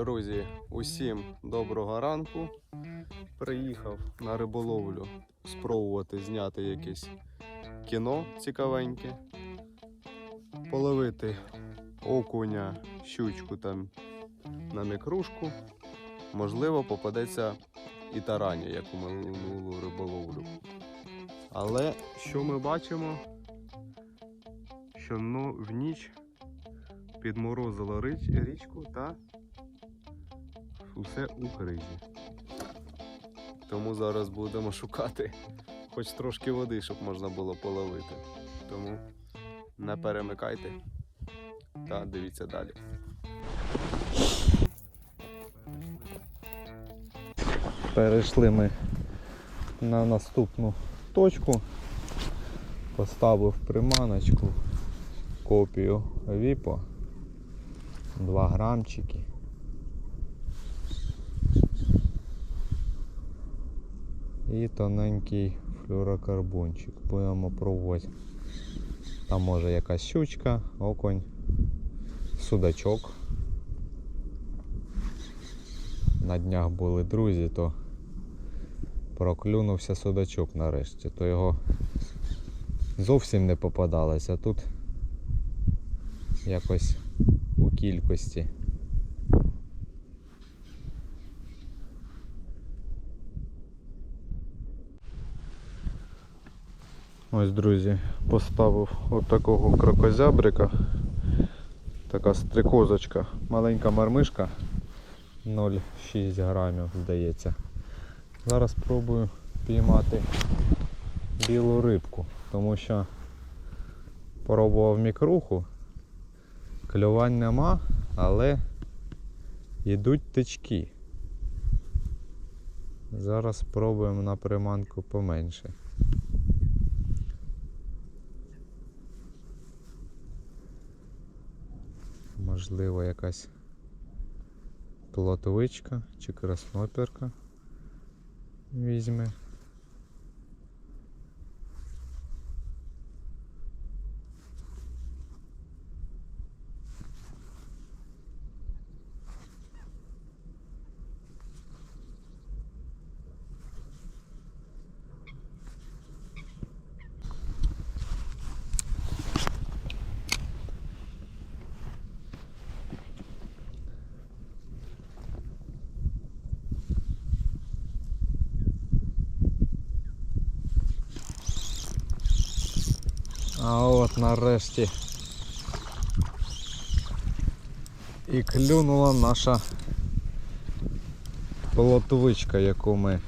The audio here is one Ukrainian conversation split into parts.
Друзі, усім доброго ранку. Приїхав на риболовлю спробувати зняти якесь кіно цікавеньке, половити окуня, щучку там на мікрушку. Можливо, попадеться і тараня, як у минулу риболовлю. Але що ми бачимо? Що в ніч підморозило річ- річку та усе у кризі. Тому зараз будемо шукати хоч трошки води, щоб можна було половити. Тому не перемикайте та дивіться далі. Перейшли ми на наступну точку. Поставив приманочку, копію віпо, 2 грамчики. І тоненький флюрокарбончик. Будемо пробувати. Там може якась щучка, оконь, судачок. На днях були друзі, то проклюнувся судачок нарешті, то його зовсім не попадалось, а тут якось у кількості. Ось, друзі, поставив от такого крокозябрика. Така стрикозочка, маленька мармишка. 0,6 грамів, здається. Зараз спробую піймати білу рибку, тому що пробував мікруху, клювань нема, але йдуть тички. Зараз спробуємо на приманку поменше. Можливо, якась плотовичка чи красноперка візьме. А от нарешті і клюнула наша полотовичка, яку ми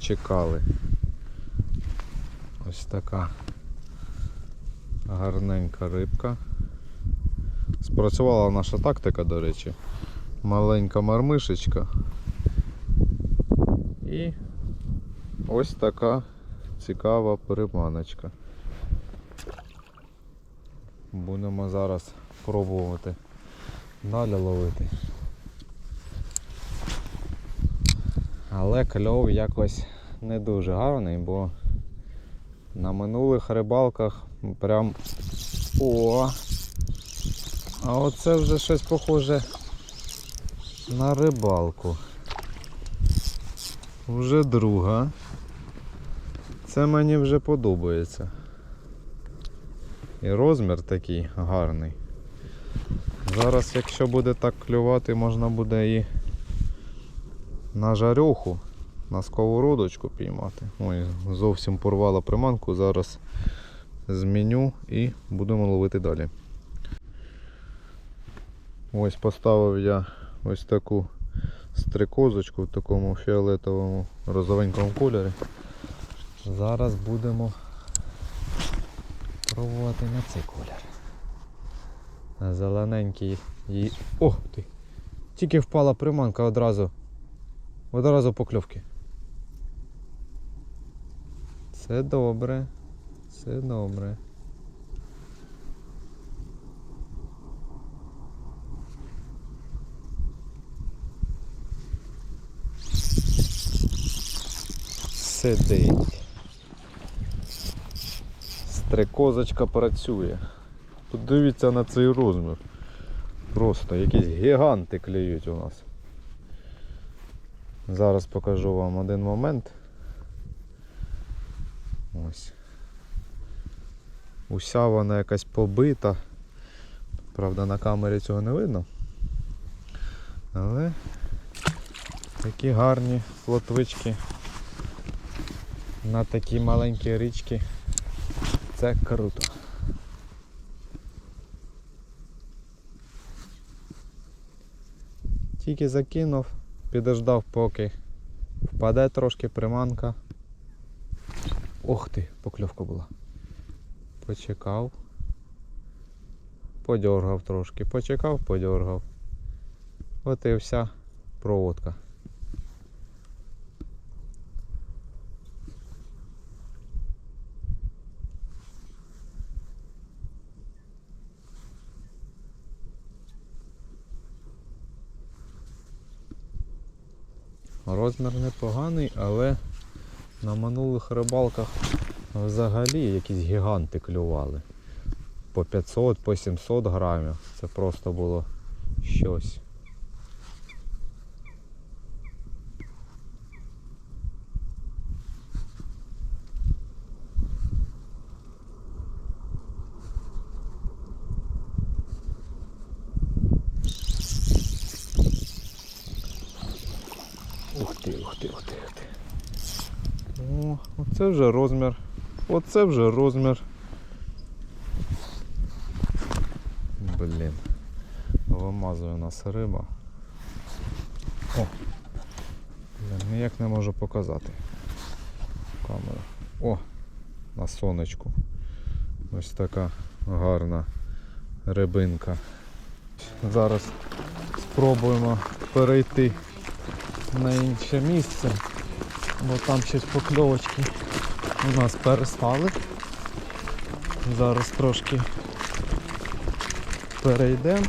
чекали. Ось така гарненька рибка. Спрацювала наша тактика, до речі. Маленька мармишечка. І ось така цікава приманочка. Будемо зараз пробувати далі ловити. Але кльов якось не дуже гарний, бо на минулих рибалках прям о! А оце вже щось похоже на рибалку. Вже друга. Це мені вже подобається. І розмір такий гарний. Зараз, якщо буде так клювати, можна буде і на жарюху, на сковородочку піймати. Ой, зовсім порвала приманку, зараз зміню і будемо ловити далі. Ось поставив я ось таку стрикозочку в такому фіолетовому розовенькому кольорі. Зараз будемо пробувати на цей колір. На зелененький її. О! Ти! Тільки впала приманка одразу. Одразу покльовки. Це добре. Це добре. Сидить. Стрекозочка працює. Подивіться на цей розмір. Просто якісь гіганти клюють у нас. Зараз покажу вам один момент. Ось. Уся вона якась побита. Правда, на камері цього не видно. Але такі гарні плотвички на такі маленькі річки. Це круто. Тільки закинув, підождав, поки впаде трошки приманка. Ох ти, покльовка була. Почекав. Подьоргав трошки, почекав, подьоргав. От і вся проводка. Розмір непоганий, але на минулих рибалках взагалі якісь гіганти клювали. По 500, по 700 грамів. Це просто було щось. Ух ти, ух ти, ух ти, ух ти. О, оце вже розмір. Оце вже розмір. Блін. Вимазує нас риба. О! Блін, ніяк не можу показати. Камеру. О! На сонечку. Ось така гарна рибинка. Зараз спробуємо перейти на інше місце, бо там щось покльовочки у нас перестали. Зараз трошки перейдемо.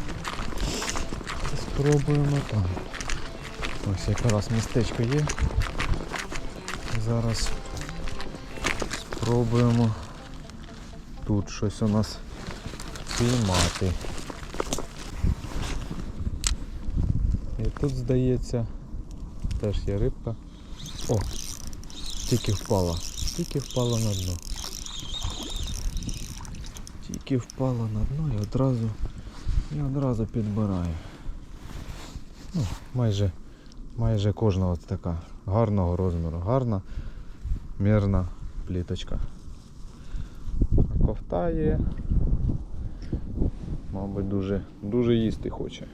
Спробуємо там. Ось якраз містечко є. Зараз спробуємо тут щось у нас піймати. І тут здається теж є рибка. О! Тільки впала. Тільки впала на дно. Тільки впала на дно і одразу і одразу підбирає. Ну, майже, майже кожна от така гарного розміру, гарна мірна пліточка. А. Мабуть, дуже, дуже їсти хоче.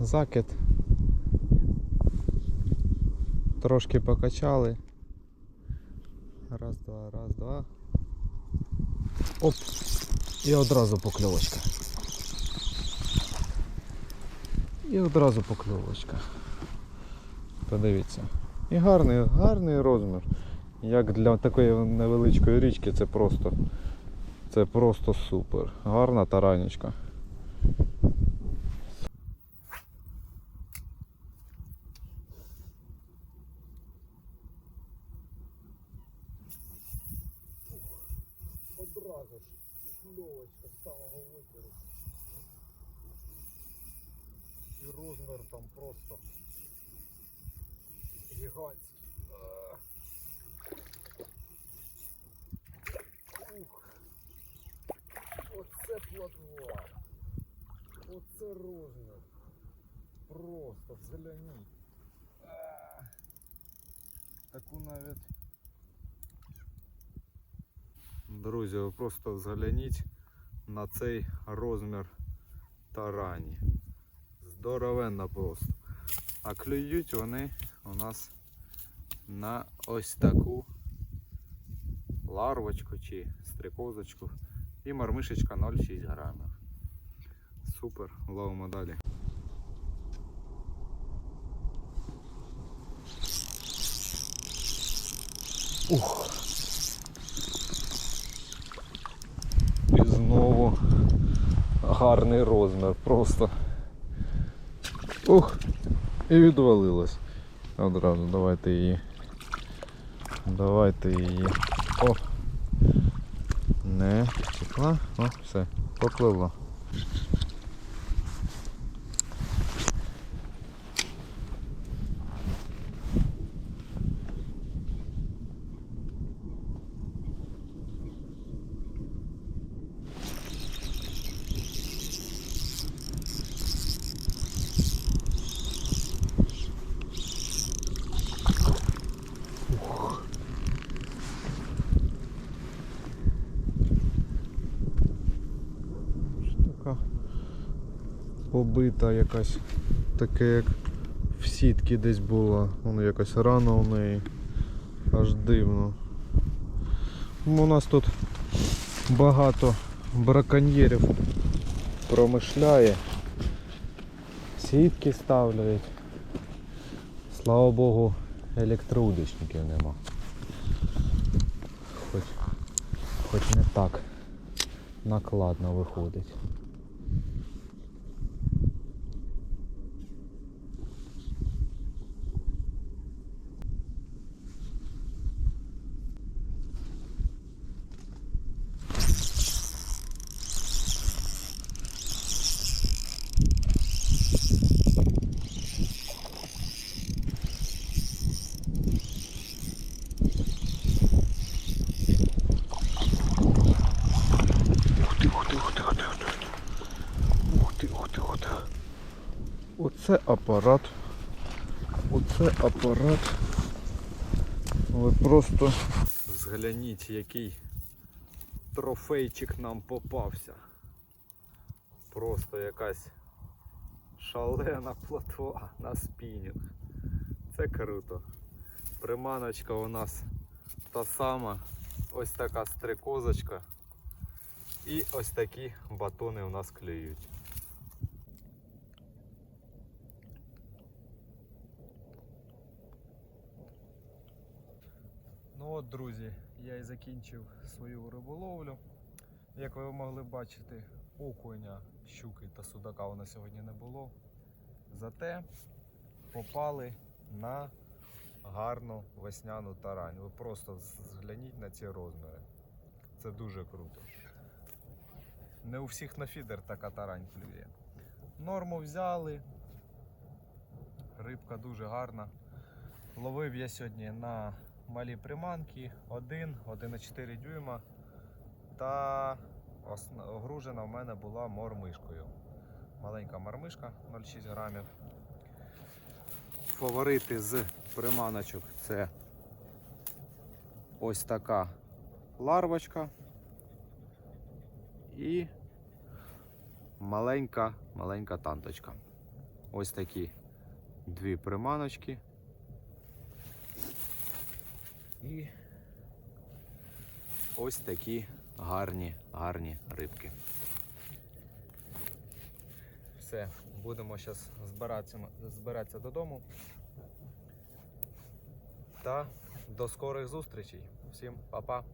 Закид. Трошки покачали. Раз, два, раз, два. Оп! І одразу покльовочка. І одразу покльовочка. Подивіться. І гарний, гарний розмір. Як для такої невеличкої річки це просто. Це просто супер. Гарна таранечка. Одразу ж кльовочка з самого витіру. І розмір там просто гігантський. Ух. Оце платва. Оце розмір. Просто взгляніть. Таку навіть Друзі, ви просто згляніть на цей розмір тарані. Здоровенно просто. А клюють вони у нас на ось таку ларвочку чи стрекозочку. І мармишечка 0,6 грамів. Супер, ловимо далі. Ух. І знову гарний розмір, просто. Ух! І відвалилось. Одразу давайте її. Давайте її. О! Не, текла. О, все, попливло. Така побита якась, таке як в сітці десь була. Воно якась рана у неї. Аж дивно. У нас тут багато браконьєрів промишляє. Сітки ставляють. Слава Богу, електроудочників нема. Хоч, хоч не так накладно виходить. Ух ти, ух ти, ух ти, ух ти, ух ти. Ух ти, ух ти, ух ти. Оце апарат. Оце апарат. Ви просто згляніть, який трофейчик нам попався. Просто якась шалена плотва на спінінг. Це круто. Приманочка у нас та сама. Ось така стрекозочка. І ось такі батони у нас клюють. От, друзі, я і закінчив свою риболовлю. Як ви могли бачити, окуня, щуки та судака у нас сьогодні не було. Зате попали на гарну весняну тарань. Ви просто згляніть на ці розміри. Це дуже круто. Не у всіх на фідер така тарань клює. Норму взяли. Рибка дуже гарна. Ловив я сьогодні на малі приманки 1, 1,4 дюйма. Та огружена в мене була мормишкою. Маленька мормишка 0,6 грамів. Фаворити з приманочок це ось така ларвочка і маленька, маленька танточка. Ось такі дві приманочки. І ось такі гарні, гарні рибки. Все, будемо зараз збиратися, збиратися додому. Та до скорих зустрічей. Всім па-па.